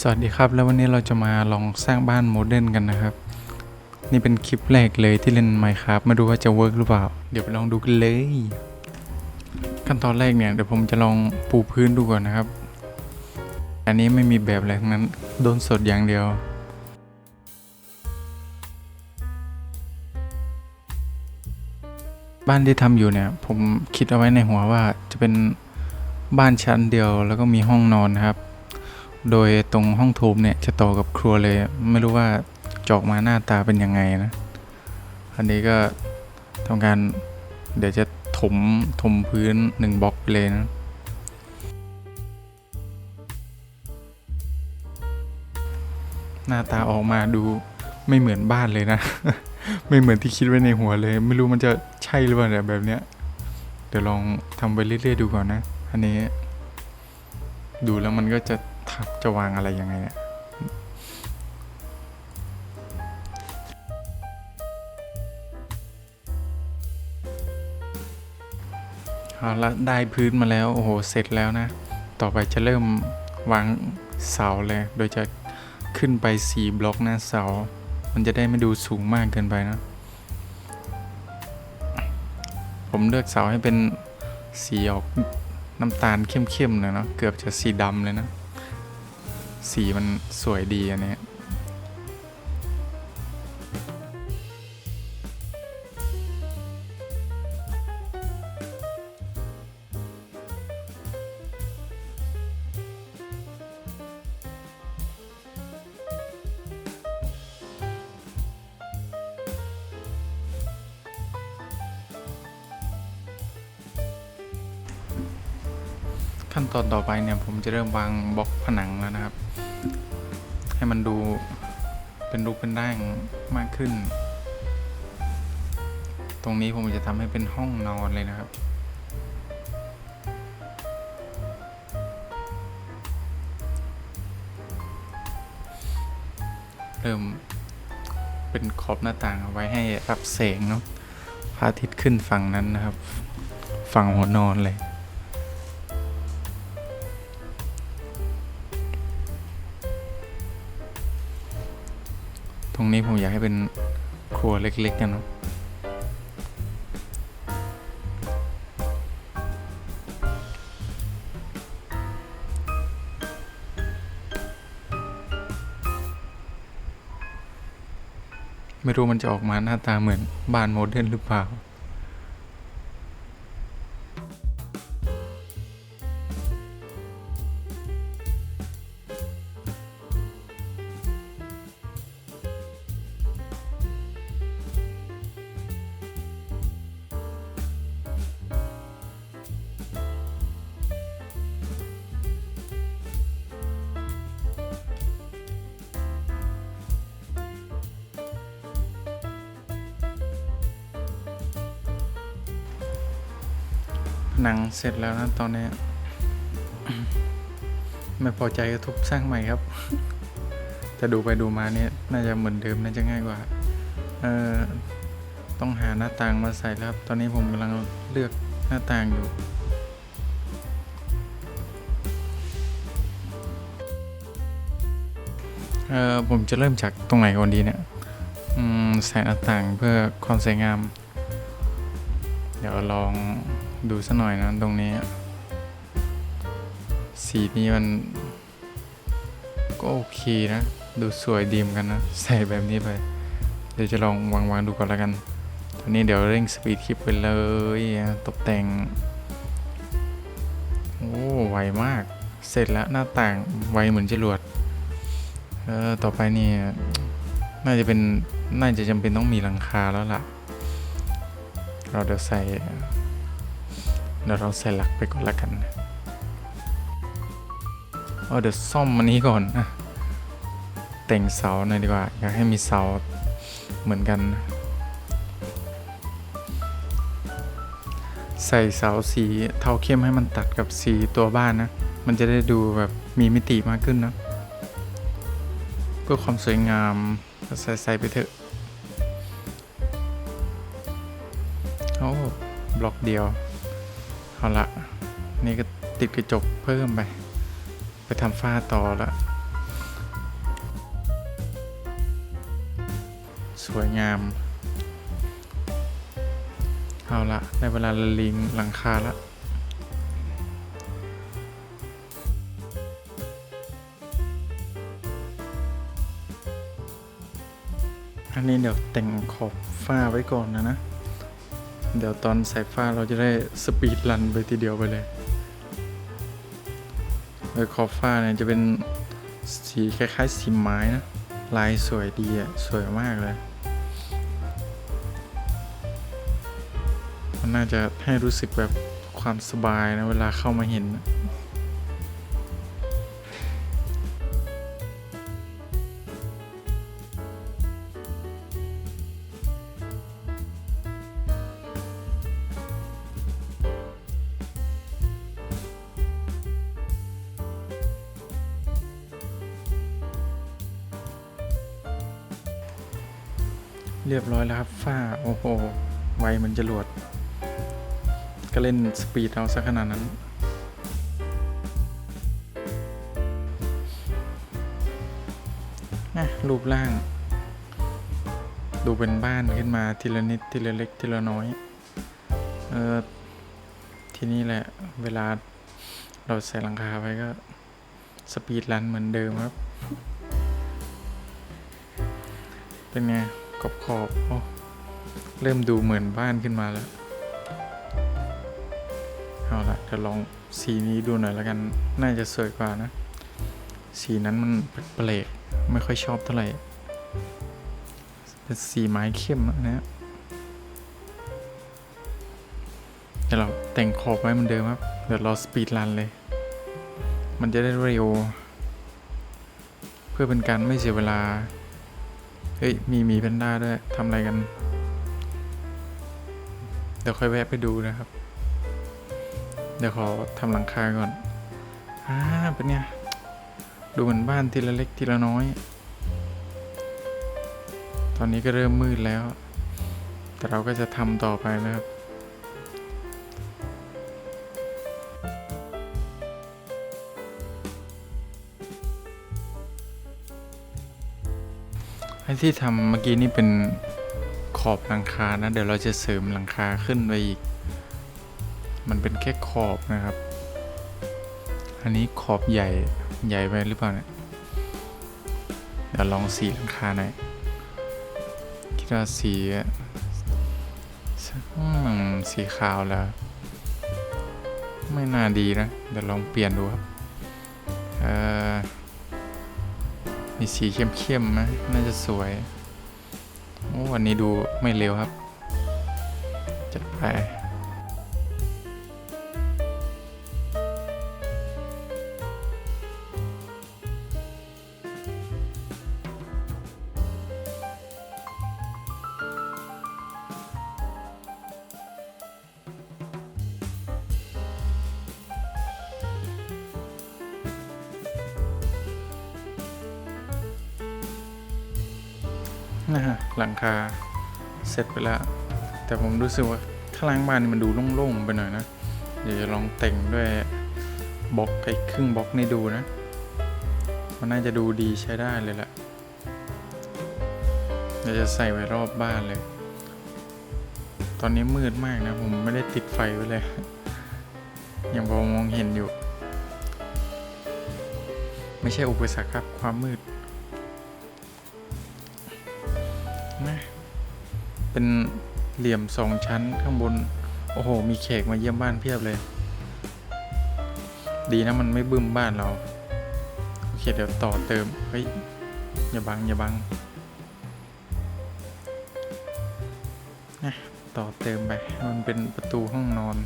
สวัสดีครับ แล้ววันนี้เราจะมาลองสร้างบ้านโมเดิร์นกันนะครับ นี่เป็นคลิปแรกเลยที่เล่น Minecraft มาดูว่าจะเวิร์กหรือเปล่า เดี๋ยวไปลองดูกันเลย ขั้นตอนแรกเนี่ยเดี๋ยวผมจะลองปูพื้นดูก่อนนะครับ อันนี้ไม่มีแบบอะไรทั้งนั้นโดนสดอย่างเดียวบ้านที่ทำอยู่เนี่ยผมคิดเอาไว้ในหัวว่าจะเป็นบ้านชั้นเดียวแล้วก็มีห้องนอนนะครับ โดยตรงห้องโถมเนี่ยจะต่อกับครัวเลย ไม่รู้ว่าจออกมาหน้าตาเป็นยังไงนะ อันนี้ก็ทำการเดี๋ยวจะถมถมพื้นหนึ่งบล็อกไปเลยนะหน้าตาออกมาดูไม่เหมือนบ้านเลยนะ ไม่เหมือนที่คิดไว้ในหัวเลย ไม่รู้มันจะใช่หรือเปล่าเนี่ยแบบเนี้ย เดี๋ยวลองทำไปเรื่อยๆดูก่อนนะ อันนี้ ดูแล้วมันก็จะ ทับจะวางอะไรยังไงเนี่ยเอาละได้พื้นมาแล้ว โอ้โห เสร็จแล้วนะ ต่อไปจะเริ่มวางเสาเลย โดยจะขึ้นไป 4 บล็อกหน้าเสา มันจะได้ไม่ดูสูงมากเกินไปนะ ผมเลือกเสาให้เป็นสีออกน้ำตาลเข้มๆเลยเนาะเกือบจะสีดำเลยนะ สีมันสวยดีอันนี้ ขั้นตอนต่อไปเนี่ยผมจะเริ่มวางบล็อกผนังแล้วนะครับ ให้มันดูเป็นรูปเป็นร่างมากขึ้น ตรงนี้ผมจะทำให้เป็นห้องนอนเลยนะครับเริ่มเป็นขอบหน้าต่างเอาไว้ให้รับแสงเนาะพระอาทิตย์ขึ้นฝั่งนั้นนะครับ ฝั่งหัวนอนเลย ตรงนี้ผมอยากให้เป็นครัวเล็กๆกันเนาะไม่รู้มันจะออกมาหน้าตาเหมือนบ้านโมเดิร์นหรือเปล่า หนังเสร็จแล้วนะตอนนี้ ไม่พอใจก็ทุบสร้างใหม่ครับจะดูไปดูมาเนี่ยน่าจะเหมือนเดิมน่าจะง่ายกว่า เออต้องหาหน้าต่างมาใส่แล้วครับ ตอนนี้ผมกำลังเลือกหน้าต่างอยู่เออผมจะเริ่มจากตรงไหนก่อนดีเนี่ยอืมใส่หน้าต่างเพื่อความสวยงาม เดี๋ยวลอง ดูสักหน่อยนะตรงนี้ สีนี้มัน ก็โอเคนะ ดูสวยดีมกันนะ ใส่แบบนี้ไป เดี๋ยวจะลองวางวางดูก่อนแล้วกัน ตอนนี้เดี๋ยวเร่งสปีดคลิปไปเลย ตกแต่ง โอ้ไวมาก เสร็จแล้วหน้าต่างไวเหมือนจรวดเออต่อไปนี่น่าจะเป็น น่าจะจำเป็นต้องมีหลังคาแล้วล่ะ เราเดี๋ยวใส่ เดี๋ยวเราใส่หลักไปก่อนละกันเอาเดี๋ยวซ่อมมันนี้ก่อนนะแต่งเสาหน่อยดีกว่า อยากให้มีเสาเหมือนกัน ใส่เสาสีเทาเข้มให้มันตัดกับสีตัวบ้านนะ มันจะได้ดูแบบมีมิติมากขึ้นนะเพื่อความสวยงามใส่ใส่ไปเถอะโอ้บล็อกเดียว เอาละนี่ก็ติดกระจกเพิ่มไป ไปทำฝ้าต่อละสวยงาม เอาละในเวลาละลิงหลังคาละอันนี้เดี๋ยวแต่งขอบฝ้าไว้ก่อนนะนะ เดี๋ยวตอนใส่ฝ้าเราจะได้สปีดรันไปทีเดียวไปเลยโดยขอบฝ้าเนี่ยจะเป็นสีคล้ายๆสีไม้นะ ลายสวยดีอะ สวยมากเลย มันน่าจะให้รู้สึกแบบความสบายนะ เวลาเข้ามาเห็นนะ เรียบร้อยแล้วครับฝ้า โอ้โห ไวเหมันจะรวด ก็เล่นสปีดเอาซะขนาดนั้น นะรูปร่าง ดูเป็นบ้านขึ้นมาทีละนิด ทีละเล็ก ทีละน้อย เออทีนี้แหละ เวลาเราใส่หลังคาไว้ก็ สปีดรันเหมือนเดิมครับ เป็นไง ขอบขอบๆโอ้เริ่มดูเหมือนบ้านขึ้นมาแล้ว เอาละเดี๋ยวลองสีนี้ดูหน่อยแล้วกัน น่าจะสวยกว่านะ สีนั้นมันแปลกไม่ค่อยชอบเท่าไหร่เป็นสีไม้เข้มอะนะเดี๋ยวเราแต่งขอบไว้เหมือนเดิมครับ เดี๋ยวรอสปีดรันเลย มันจะได้เร็ว เพื่อเป็นการไม่เสียเวลา เฮ้ย มีมีแพนด้าด้วยทำอะไรกัน เดี๋ยวค่อยแวะไปดูนะครับ เดี๋ยวขอทำหลังคาก่อน อ่า เป็นไง ดูเหมือนบ้านทีละเล็กทีละน้อย ตอนนี้ก็เริ่มมืดแล้ว แต่เราก็จะทำต่อไปนะครับ ไอ้ที่ทำเมื่อกี้นี่เป็นขอบหลังคานะ เดี๋ยวเราจะเสริมหลังคาขึ้นไปอีก มันเป็นแค่ขอบนะครับ อันนี้ขอบใหญ่ใหญ่ไปหรือเปล่าเนี่ยเดี๋ยวลองสีหลังคาหน่อยคิดว่าสีอืมสีขาวแล้วไม่น่าดีนะ เดี๋ยวลองเปลี่ยนดูครับ เอ่อ มีสีเข้มๆนะน่าจะสวยวันนี้ดูไม่เร็วครับ จัดไป นะฮะหลังคาเสร็จไปแล้ว แต่ผมรู้สึกว่าข้างล่างบ้านนี่มันดูโล่งๆไปหน่อยนะ เดี๋ยวจะลองแต่งด้วยบล็อกไอ้ครึ่งบล็อกนี่ดูนะ มันน่าจะดูดีใช้ได้เลยแหละเดี๋ยวจะใส่ไว้รอบบ้านเลย ตอนนี้มืดมากนะ ผมไม่ได้ติดไฟไว้เลย ยังพอมองเห็นอยู่ ไม่ใช่อุปสรรคครับความมืด เป็นเหลี่ยมสองชั้นข้างบน โอ้โห มีแขกมาเยี่ยมบ้านเพียบเลย ดีนะมันไม่บึ้มบ้านเรา โอเค เดี๋ยวต่อเติม เฮ้ย อย่าบัง อย่าบังนะต่อเติมไป มันเป็นประตูห้องนอน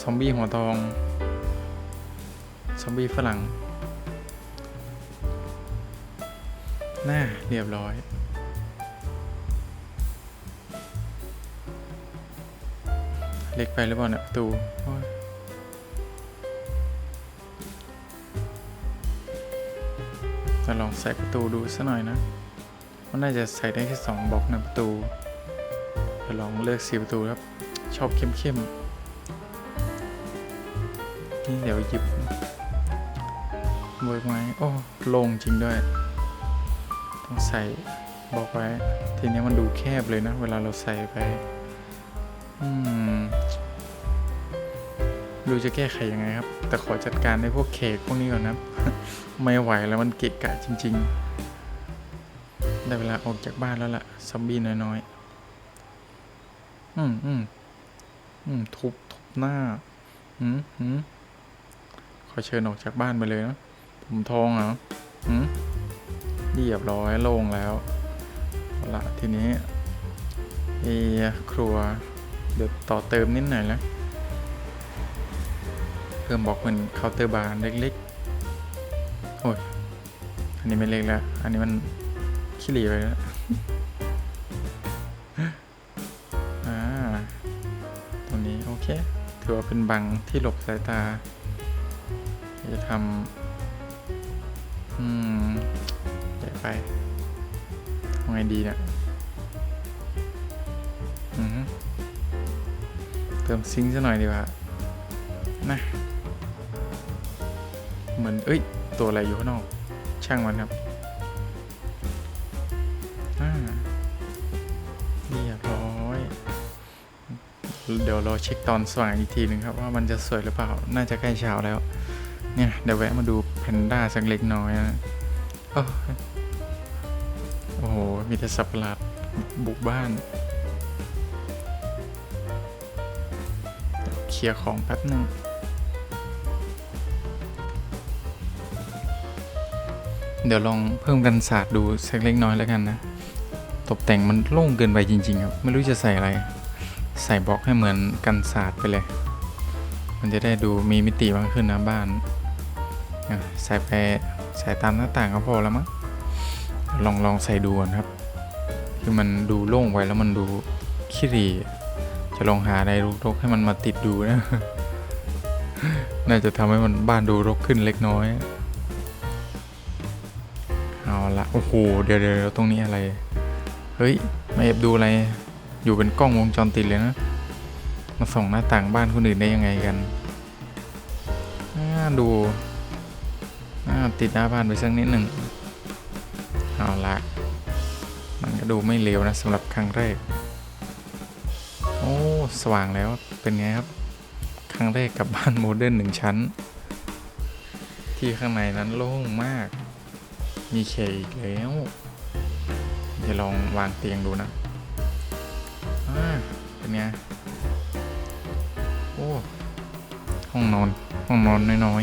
ซอมบี้หัวทอง ซอมบี้ฝรั่ง น่าเรียบร้อยเล็กไปหรือเปล่าเนี่ยประตูจะลองใส่ประตูดูสักหน่อยนะ มันน่าจะใส่ได้แค่สองบล็อกนะประตูจะลองเลือกสีประตูครับ ชอบเข้มๆ นี่เดี๋ยวหยิบเวิร์กไหมโอ้ ลงจริงด้วย ต้องใส่บอกไว้ ทีนี้มันดูแคบเลยนะ เวลาเราใส่ไป อืมดูจะแก้ไขยังไงครับ แต่ขอจัดการในพวกเขกพวกนี้ก่อนนะไม่ไหวแล้วมันเกะกะจริง ๆ ได้เวลาออกจากบ้านแล้วล่ะซอมบี้น้อยๆ อืมอืมอืมทุบทุบหน้า อืมอืมขอเชิญออกจากบ้านไปเลยนะ ผมทองเหรออืม เรียบร้อยโล่งแล้วละทีนี้เอครัวเดี๋ยวต่อเติมนิดหน่อยแล้วเพิ่มบอกเป็นเคาน์เตอร์บาร์เล็กๆ โอ้ย อันนี้ไม่เล็กแล้ว อันนี้มันขี้เหร่ไปแล้วอ่าตรงนี้ โอเค ถือว่าเป็นบังที่หลบสายตา จะทำอืม ไปทำไงดีเนี่ยเติมซิงค์ซะหน่อยดีกว่า นะ เหมือน เอ้ย ตัวอะไรอยู่ข้างนอก ช่างมันครับอ่าเรียบร้อย เดี๋ยวเราเช็คตอนสว่างอีกทีหนึ่งครับว่ามันจะสวยหรือเปล่า น่าจะใกล้เช้าแล้ว เนี่ย เดี๋ยวแวะมาดูแพนด้าสักเล็กน้อยนะ อ้โอ้โห มีแต่สัตว์ประหลาดบุกบ้าน เคลียร์ของแป๊บหนึ่งเดี๋ยวลองเพิ่มกันศาสตร์ดูสักเล็กน้อยแล้วกันนะ ตกแต่งมันโล่งเกินไปจริง ๆ ครับ ไม่รู้จะใส่อะไร ใส่บล็อกให้เหมือนกันศาสตร์ไปเลย มันจะได้ดูมีมิติมากขึ้นนะบ้าน ใส่ไปใส่ตามหน้าต่างก็พอแล้วมั้ง ลองลองใส่ดูก่อนครับ คือมันดูโล่งไว้แล้วมันดูขี้หรีจะลองหาอะไรรกๆให้มันมาติดดูนะ น่าจะทำให้มันบ้านดูรกขึ้นเล็กน้อย เอาละโอ้โหเดี๋ยวเดี๋ยวตรงนี้อะไร เฮ้ยมาเอบดูอะไร อยู่เป็นกล้องวงจรปิดเลยนะ มาส่องหน้าต่างบ้านคนอื่นได้ยังไงกันอ่าดูอ่าติดหน้าบ้านไปสักนิดหนึ่ง ก็ดูไม่เลวนะสำหรับครั้งแรก โอ้ สว่างแล้วเป็นไงครับ ครั้งแรกกับบ้านโมเดิร์นหนึ่งชั้น ที่ข้างในนั้นโล่งมาก มีเคอีกแล้วจะลองวางเตียงดูนะเป็นไงโอ้ ห้องนอน ห้องนอนน้อย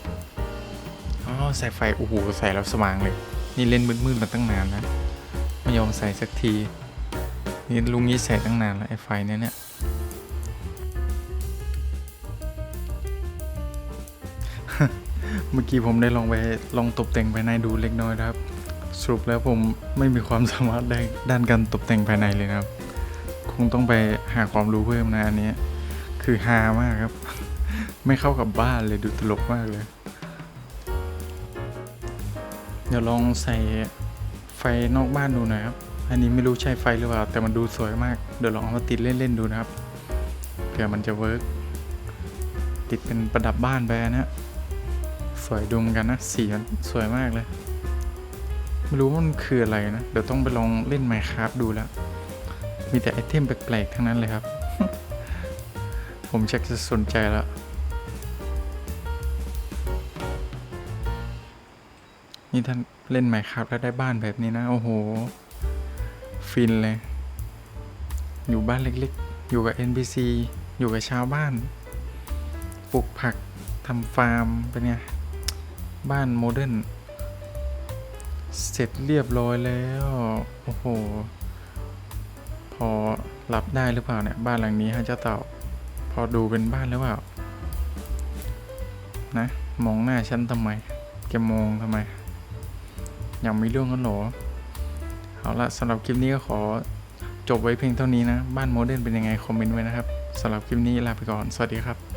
ๆอ๋อใส่ไฟโอ้โหใส่แล้วสว่างเลย นี่เล่นมืดๆมาตั้งนานนะไม่ยอมใส่สักที นี่ลุงนี้ใส่ตั้งนานแล้วไอ้ไฟเนี่ยเนี่ยเมื่อกี้ผมได้ลองไปลองตกแต่งภายในดูเล็กน้อยนะครับ สรุปแล้วผมไม่มีความสามารถได้ด้านการตกแต่งภายในเลยนะครับ คงต้องไปหาความรู้เพิ่มนะอันนี้ คือฮามากครับ ไม่เข้ากับบ้านเลยดูตลกมากเลย เดี๋ยวลองใส่ไฟนอกบ้านดูหน่อยครับ อันนี้ไม่รู้ใช่ไฟหรือเปล่า แต่มันดูสวยมาก เดี๋ยวลองเอามาติดเล่น ๆ ดูนะครับ เผื่อมันจะเวิร์กติดเป็นประดับบ้านไปนะสวยดูเหมือนกันนะสีมันสวยมากเลย ไม่รู้ว่ามันคืออะไรนะ เดี๋ยวต้องไปลองเล่น Minecraft ดูแล้ว มีแต่ไอเทมแปลกๆทั้งนั้นเลยครับ ผมชักจะสนใจแล้ว นี่ท่านเล่น Minecraft แล้วได้บ้านแบบนี้นะ โอ้โห ฟินเลย อยู่บ้านเล็กๆ อยู่กับ NPC อยู่กับชาวบ้าน ปลูกผักทำฟาร์ม เป็นไง บ้านโมเดิร์นเสร็จเรียบร้อยแล้ว โอ้โห พอรับได้หรือเปล่าเนี่ย บ้านหลังนี้ฮะเจ้าเต่า พอดูเป็นบ้านหรือเปล่า นะ มองหน้าฉันทำไมแกมองทำไม ยังมีเรื่องกันหรอเอาละสำหรับคลิปนี้ก็ขอจบไว้เพียงเท่านี้นะ บ้านโมเดิร์นเป็นยังไง คอมเมนต์ไว้นะครับสำหรับคลิปนี้ลาไปก่อน สวัสดีครับ